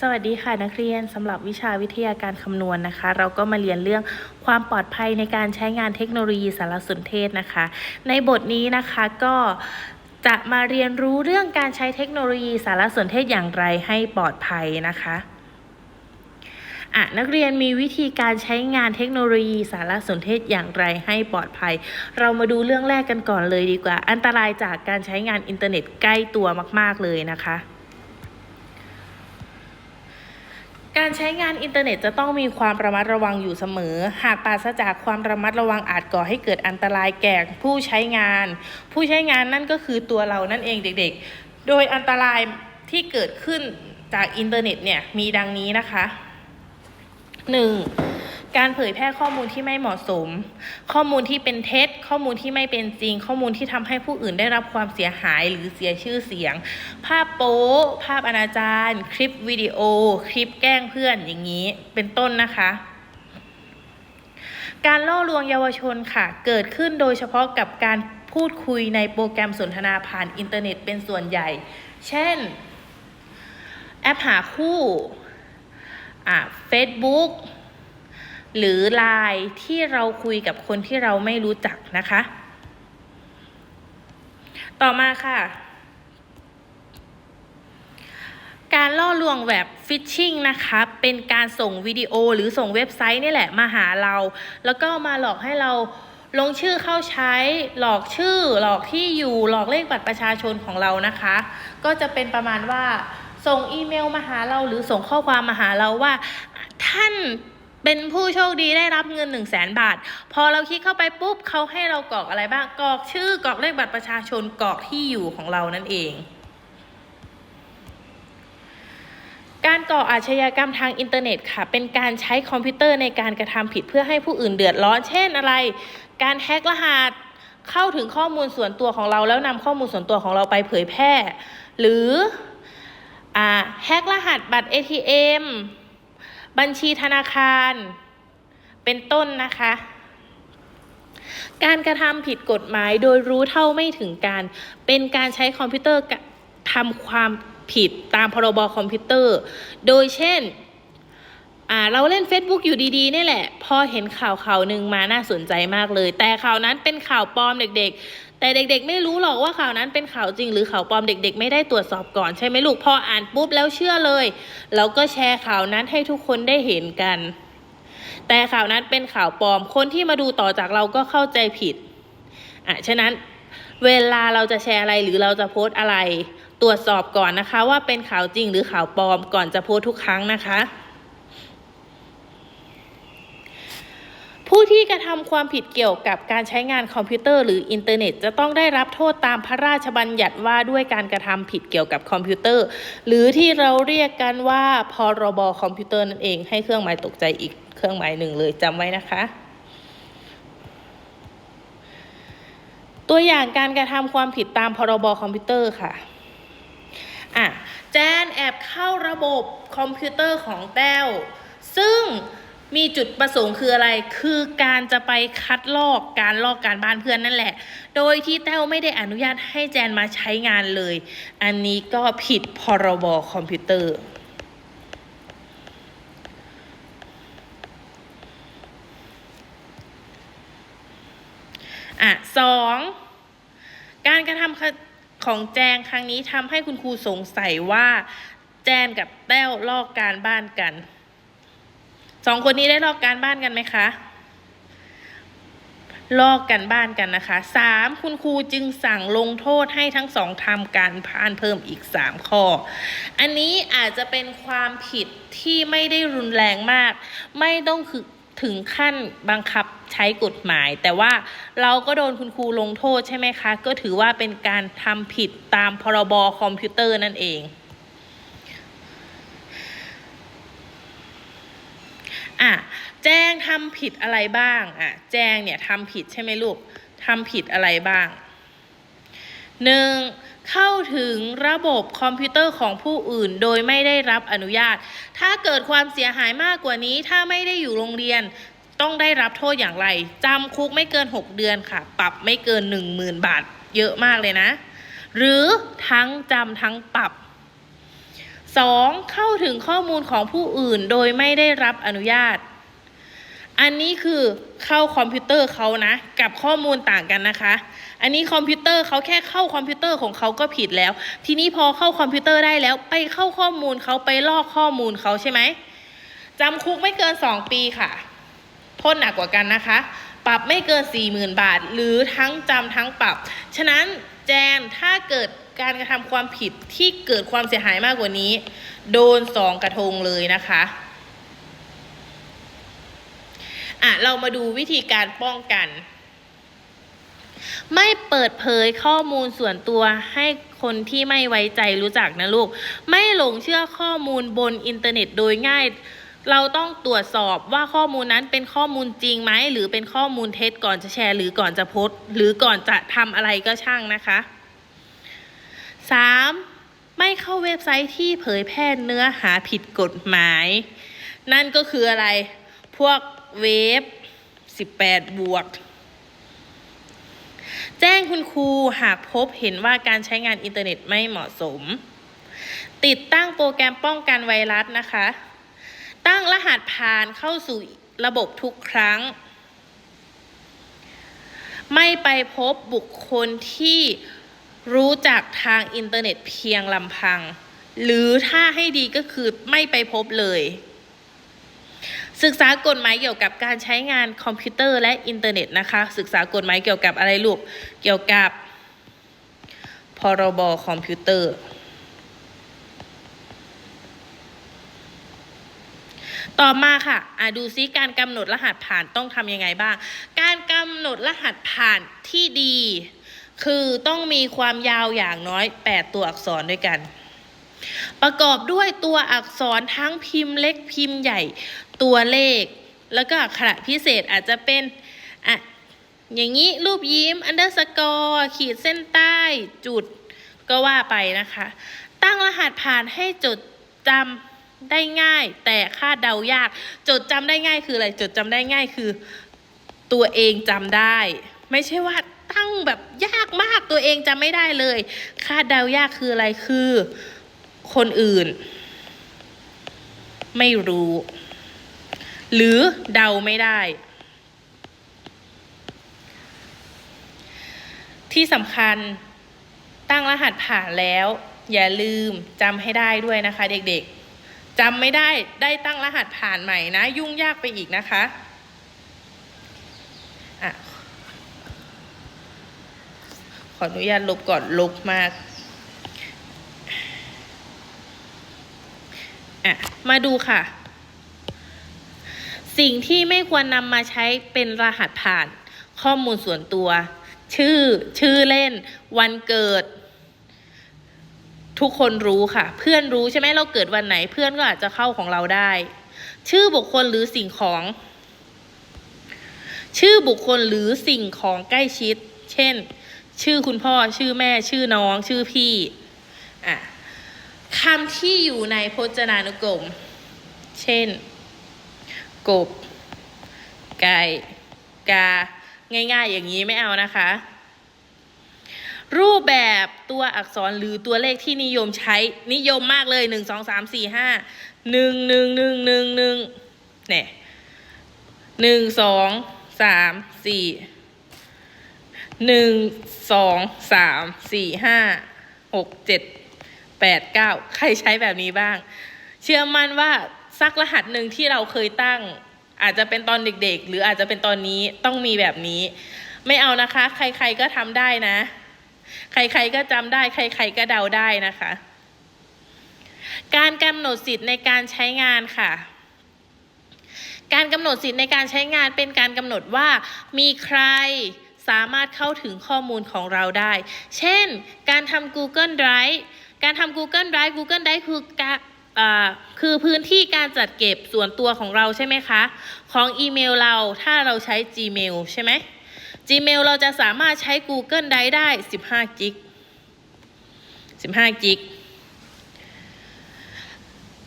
สวัสดีค่ะนักเรียนสำหรับวิชาวิทยาการคำนวณนะคะ เราก็มาเรียนเรื่องความปลอดภัยในการใช้งานเทคโนโลยีสารสนเทศนะคะ ในบทนี้นะคะก็จะมาเรียนรู้เรื่องการใช้เทคโนโลยีสารสนเทศอย่างไรให้ปลอดภัยนะคะอะนักเรียนมีวิธีการใช้งานเทคโนโลยีสารสนเทศอย่างไรให้ปลอดภัย เรามาดูเรื่องแรกกันก่อนเลยดีกว่า อันตรายจากการใช้งานอินเทอร์เน็ตใกล้ตัวมาก ๆเลยนะคะ การใช้งานอินเทอร์เน็ตจะต้องมีความระมัดระวังอยู่เสมอ หากปราศจากความระมัดระวังอาจก่อให้เกิดอันตรายแก่ผู้ใช้งาน ผู้ใช้งานนั่นก็คือตัวเรานั่นเองเด็กๆ โดยอันตรายที่เกิดขึ้นจากอินเทอร์เน็ตเนี่ยมีดังนี้นะคะ 1. การเผยแพร่ข้อมูลที่ไม่เหมาะสม ข้อมูลที่เป็นเท็จ ข้อมูลที่ไม่เป็นจริง ข้อมูลที่ทำให้ผู้อื่นได้รับความเสียหายหรือเสียชื่อเสียง ภาพโป๊ภาพอนาจารคลิปวิดีโอ คลิปแกล้งเพื่อนอย่างนี้ เป็นต้นนะคะการล่อลวงเยาวชนค่ะ เกิดขึ้นโดยเฉพาะกับการพูดคุยในโปรแกรมสนทนาผ่านอินเทอร์เน็ตเป็นส่วนใหญ่ เช่น แอปหาคู่อ่า Facebook หรือ Line ที่เราคุยกับคนที่เราไม่รู้จักนะคะ ต่อมาค่ะ การล่อลวงแบบฟิชชิงนะคะ เป็นการส่งวิดีโอหรือส่งเว็บไซต์นี่แหละมาหาเรา แล้วก็มาหลอกให้เราลงชื่อเข้าใช้หลอกชื่อ หลอกที่อยู่หลอกเลขบัตรประชาชนของเรานะคะ ก็จะเป็นประมาณว่าส่งอีเมลมาหาเราหรือส่งข้อความมาหาเราว่า ท่าน เป็นผู้โชคดีได้รับเงิน 1 0 0 0 0แสนบาท พอเราคลิกเข้าไปปุ๊บเขาให้เรากรอกอะไรบ้างกรอกชื่อกรอกเลขบัตรประชาชนกรอกที่อยู่ของเรานั่นเอง การก่ออาชญากรรมทางอินเทอร์เน็ตค่ะ เป็นการใช้คอมพิวเตอร์ในการกระทำผิดเพื่อให้ผู้อื่นเดือดร้อน เช่นอะไร การแฮกรหัสเข้าถึงข้อมูลส่วนตัวของเราแล้วนำข้อมูลส่วนตัวของเราไปเผยแพร่ หรืออแฮกรหัสบัตร ATM บัญชีธนาคาร เป็นต้นนะคะ การกระทำผิดกฎหมายโดยรู้เท่าไม่ถึงการ เป็นการใช้คอมพิวเตอร์ทำความผิดตามพรบคอมพิวเตอร์ โดยเช่นเราเล่น Facebook อยู่ดีๆนี่แหละ พอเห็นข่าวข่าวหนึ่งมาน่าสนใจมากเลย แต่ข่าวนั้นเป็นข่าวปลอมเด็กๆ แต่เด็กๆ ไม่รู้หรอกว่าข่าวนั้นเป็นข่าวจริงหรือข่าวปลอมเด็ก ๆ ไม่ได้ตรวจสอบก่อนใช่ไหมลูกพออ่านปุ๊บแล้วเชื่อเลยเราก็แชร์ข่าวนั้นให้ทุกคนได้เห็นกัน แต่ข่าวนั้นเป็นข่าวปลอมคนที่มาดูต่อจากเราก็เข้าใจผิดอะฉะนั้นเวลาเราจะแชร์อะไรหรือเราจะโพสต์อะไร ตรวจสอบก่อนนะคะ ว่าเป็นข่าวจริงหรือข่าวปลอมก่อนจะโพสต์ทุกครั้งนะคะ ผู้ที่กระทำความผิดเกี่ยวกับการใช้งานคอมพิวเตอร์หรืออินเทอร์เน็ต จะต้องได้รับโทษตามพระราชบัญญัติว่าด้วยการกระทำผิดเกี่ยวกับคอมพิวเตอร์ หรือที่เราเรียกกันว่า พรบคอมพิวเตอร์นั่นเอง ให้เครื่องหมายตกใจอีกเครื่องหมายหนึ่งเลยจำไว้นะคะ ตัวอย่างการกระทำความผิดตามพรบคอมพิวเตอร์ค่ะอะแจนแอบเข้าระบบคอมพิวเตอร์ของแต้วซึ่ง มีจุดประสงค์คืออะไร คือการจะไปคัดลอกการลอกการบ้านเพื่อนนั่นแหละ โดยที่แต้วไม่ได้อนุญาตให้แจนมาใช้งานเลย อันนี้ก็ผิดพรบคอมพิวเตอร์อะสองการกระทำของแจงครั้งนี้ทำให้คุณครูสงสัยว่า แจนกับแต้วลอกการบ้านกัน สองคนนี้ได้ลอกการบ้านกันไหมคะ ลอกกันบ้านกันนะคะสามคุณครูจึงสั่งลงโทษให้ทั้งสองทำการพานเพิ่มอีกสามข้อ อันนี้อาจจะเป็นความผิดที่ไม่ได้รุนแรงมาก ไม่ต้องคือถึงขั้นบังคับใช้กฎหมาย แต่ว่าเราก็โดนคุณครูลงโทษใช่ไหมคะ ก็ถือว่าเป็นการทำผิดตามพรบคอมพิวเตอร์นั่นเอง อะแจ้งทำผิดอะไรบ้างอะแจ้งเนี่ยทำผิดใช่ไหมลูกทำผิดอะไรบ้างหนึ่งเข้าถึงระบบคอมพิวเตอร์ของผู้อื่นโดยไม่ได้รับอนุญาต ถ้าเกิดความเสียหายมากกว่านี้ถ้าไม่ได้อยู่โรงเรียนต้องได้รับโทษอย่างไรจำคุกไม่เกิน 6 เดือนค่ะ ปรับไม่เกิน 10,000 บาท เยอะมากเลยนะ หรือทั้งจำทั้งปรับ 2. เข้าถึงข้อมูลของผู้อื่นโดยไม่ได้รับอนุญาต อันนี้คือเข้าคอมพิวเตอร์เขานะ กับข้อมูลต่างกันนะคะ อันนี้คอมพิวเตอร์เขาแค่เข้าคอมพิวเตอร์ของเขาก็ผิดแล้ว ทีนี้พอเข้าคอมพิวเตอร์ได้แล้วไปเข้าข้อมูลเขาไปลอกข้อมูลเขาใช่ไหมจำคุกไม่เกิน 2 ปีค่ะโทษหนักกว่ากันนะคะ ปรับไม่เกิน 40,000 บาท หรือทั้งจำทั้งปรับ ฉะนั้น แจนถ้าเกิดการกระทำความผิดที่เกิดความเสียหายมากกว่านี้ โดนสองกระทงเลยนะคะอะเรามาดูวิธีการป้องกัน ไม่เปิดเผยข้อมูลส่วนตัวให้คนที่ไม่ไว้ใจรู้จักนะลูก ไม่หลงเชื่อข้อมูลบนอินเทอร์เน็ตโดยง่าย เราต้องตรวจสอบว่าข้อมูลนั้นเป็นข้อมูลจริงไหมหรือเป็นข้อมูลเท็จก่อนจะแชร์ หรือก่อนจะโพสต์หรือก่อนจะทำอะไรก็ช่างนะคะ 3. ไม่เข้าเว็บไซต์ที่เผยแพร่เนื้อหาผิดกฎหมาย นั่นก็คืออะไร พวกเว็บ18 บวก แจ้งคุณครูหากพบเห็นว่าการใช้งานอินเทอร์เน็ตไม่เหมาะสม ติดตั้งโปรแกรมป้องกันไวรัสนะคะ ตั้งรหัสผ่านเข้าสู่ระบบทุกครั้ง ไม่ไปพบบุคคลที่รู้จักทางอินเทอร์เน็ตเพียงลำพัง หรือถ้าให้ดีก็คือไม่ไปพบเลย ศึกษากฎหมายเกี่ยวกับการใช้งานคอมพิวเตอร์และอินเทอร์เน็ตนะคะ ศึกษากฎหมายเกี่ยวกับอะไรลูก เกี่ยวกับพรบคอมพิวเตอร์ ต่อมาค่ะอะดูซิการกำหนดรหัสผ่านต้องทำยังไงบ้าง การกำหนดรหัสผ่านที่ดี คือต้องมีความยาวอย่างน้อย 8 ตัวอักษรด้วยกัน ประกอบด้วยตัวอักษรทั้งพิมพ์เล็กพิมพ์ใหญ่ตัวเลข แล้วก็อักขระพิเศษอาจจะเป็นอะอย่างนี้รูปยิ้มอันเดอร์สกอร์ขีดเส้นใต้จุดก็ว่าไปนะคะ ตั้งรหัสผ่านให้จดจำ ได้ง่าย แต่คาดเดายาก จดจำได้ง่ายคืออะไรจดจำได้ง่ายคือ ตัวเองจำได้ ไม่ใช่ว่าตั้งแบบยากมากตัวเองจำไม่ได้เลย คาดเดายากคืออะไรคือ คนอื่น ไม่รู้ หรือเดาไม่ได้ ที่สำคัญตั้งรหัสผ่านแล้ว อย่าลืมจำให้ได้ด้วยนะคะเด็กๆ จำไม่ได้ได้ตั้งรหัสผ่านใหม่นะ ยุ่งยากไปอีกนะคะอะขออนุญาตลบก่อนลบมากอะมาดูค่ะ สิ่งที่ไม่ควรนำมาใช้เป็นรหัสผ่าน ข้อมูลส่วนตัว ชื่อ ชื่อเล่น วันเกิด ทุกคนรู้ค่ะ เพื่อนรู้ใช่ไหมเราเกิดวันไหน เพื่อนก็อาจจะเข้าของเราได้ ชื่อบุคคลหรือสิ่งของ ชื่อบุคคลหรือสิ่งของใกล้ชิด เช่น ชื่อคุณพ่อ ชื่อแม่ ชื่อน้อง ชื่อพี่ อะคำที่อยู่ในพจนานุกรม เช่น กบ ไก่ กา ง่ายๆอย่างนี้ไม่เอานะคะ รูปแบบตัวอักษรหรือตัวเลขที่นิยมใช้นิยมมากเลยหนึ่งสองสามสี่ห้าหนึ่งหนึ่งหนึ่งหนึ่งหนึ่งเนี่ยหนึ่งสองสามสี่หนึ่งสองสามสี่ห้าหกเจ็ดแปดเก้าใครใช้แบบนี้บ้าง เชื่อมั่นว่าสักรหัสหนึ่งที่เราเคยตั้ง อาจจะเป็นตอนเด็กๆ หรืออาจจะเป็นตอนนี้ต้องมีแบบนี้ ไม่เอานะคะ ใครๆก็ทำได้นะ ใครๆก็จำได้ ใครๆก็เดาได้นะคะ การกำหนดสิทธิ์ในการใช้งานค่ะการกำหนดสิทธิ์ในการใช้งานเป็นการกำหนดว่ามีใครสามารถเข้าถึงข้อมูลของเราได้ เช่น การทำ Google Drive การทำ Google Drive Google Drive คือการคือพื้นที่การจัดเก็บส่วนตัวของเราใช่ไหมคะ ของอีเมลเราถ้าเราใช้ Gmail ใช่ไหม Gmail เราจะสามารถใช้ Google Drive ได้ 15 กิก 15 กิก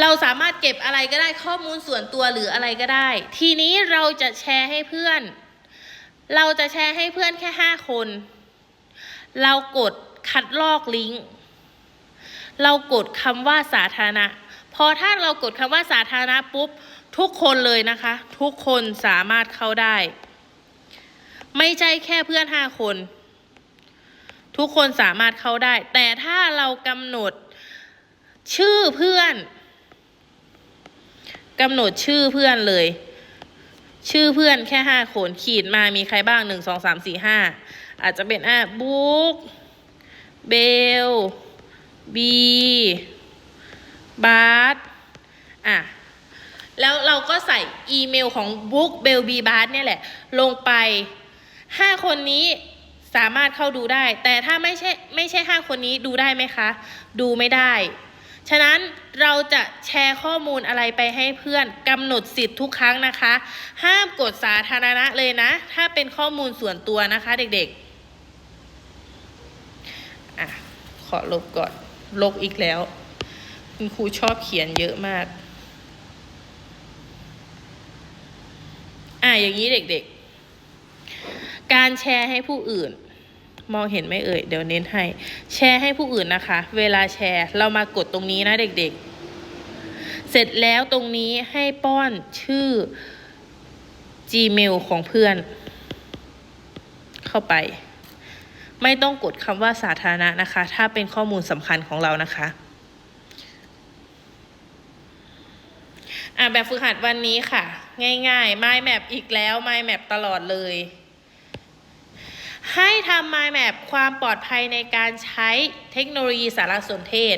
เราสามารถเก็บอะไรก็ได้ข้อมูลส่วนตัวหรืออะไรก็ได้ ทีนี้เราจะแชร์ให้เพื่อน เราจะแชร์ให้เพื่อนแค่ 5 คน เรากดคัดลอกลิงก์ เรากดคำว่าสาธารณะ พอถ้าเรากดคำว่าสาธารณะปุ๊บ ทุกคนเลยนะคะ ทุกคนสามารถเข้าได้ ไม่ใช่แค่เพื่อนห้าคน ทุกคนสามารถเข้าได้ แต่ถ้าเรากำหนดชื่อเพื่อนกำหนดชื่อเพื่อนเลย ชื่อเพื่อนแค่ห้าคนขีดมามีใครบ้างหนึ่งสองสามสี่ห้าอาจจะเป็นอะบุ๊กเบลบีบาร์อะแล้วเราก็ใส่อีเมลของบุ๊กเบลบีบาร์เนี่ยแหละ ลงไป ห้าคนนี้สามารถเข้าดูได้ แต่ถ้าไม่ใช่ไม่ใช่ห้าคนนี้ดูได้ไหมคะ ดูไม่ได้ ฉะนั้นเราจะแชร์ข้อมูลอะไรไปให้เพื่อนกำหนดสิทธิ์ทุกครั้งนะคะ ห้ามกดสาธารณะเลยนะ ถ้าเป็นข้อมูลส่วนตัวนะคะเด็กๆอขอลบก่อน ลบอีกแล้ว คุณครูชอบเขียนเยอะมาก อะอย่างนี้เด็กๆ การแชร์ให้ผู้อื่น มองเห็นไหมเอ่ย เดี๋ยวเน้นให้ แชร์ให้ผู้อื่นนะคะ เวลาแชร์เรามากดตรงนี้นะเด็กๆ เสร็จแล้วตรงนี้ให้ป้อนชื่อ Gmail ของเพื่อน เข้าไป ไม่ต้องกดคำว่าสาธารณะนะคะ ถ้าเป็นข้อมูลสำคัญของเรานะคะอะแบบฝึกหัดวันนี้ค่ะ ง่ายๆ Mind Map อีกแล้ว Mind Map ตลอดเลย ให้ทำ Mind Map ความปลอดภัยในการใช้เทคโนโลยีสารสนเทศ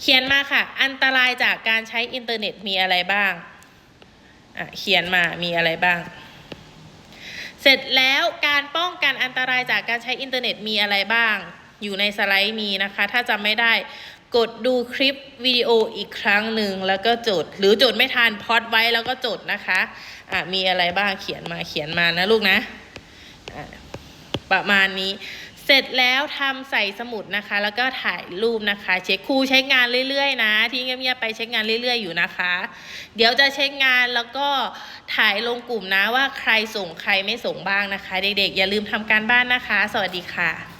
เขียนมาค่ะ อันตรายจากการใช้อินเทอร์เน็ตมีอะไรบ้างอะเขียนมามีอะไรบ้าง เสร็จแล้วการป้องกันอันตรายจากการใช้อินเทอร์เน็ตมีอะไรบ้าง อยู่ในสไลด์มีนะคะ ถ้าจำไม่ได้กดดูคลิปวิดีโออีกครั้งหนึ่งแล้วก็จด หรือจดไม่ทันพอดไว้แล้วก็จดนะคะ อะมีอะไรบ้างเขียนมาเขียนมานะลูกนะ ประมาณนี้ เสร็จแล้วทำใส่สมุดนะคะ แล้วก็ถ่ายรูปนะคะ เช็คครูใช้งานเรื่อยๆ นะ ที่เงียบๆไปเช็คงานเรื่อย ๆ อยู่นะคะ เดี๋ยวจะเช็คงานแล้วก็ถ่ายลงกลุ่มนะว่าใครส่งใครไม่ส่งบ้างนะคะ เด็กๆอย่าลืมทำการบ้านนะคะ สวัสดีค่ะ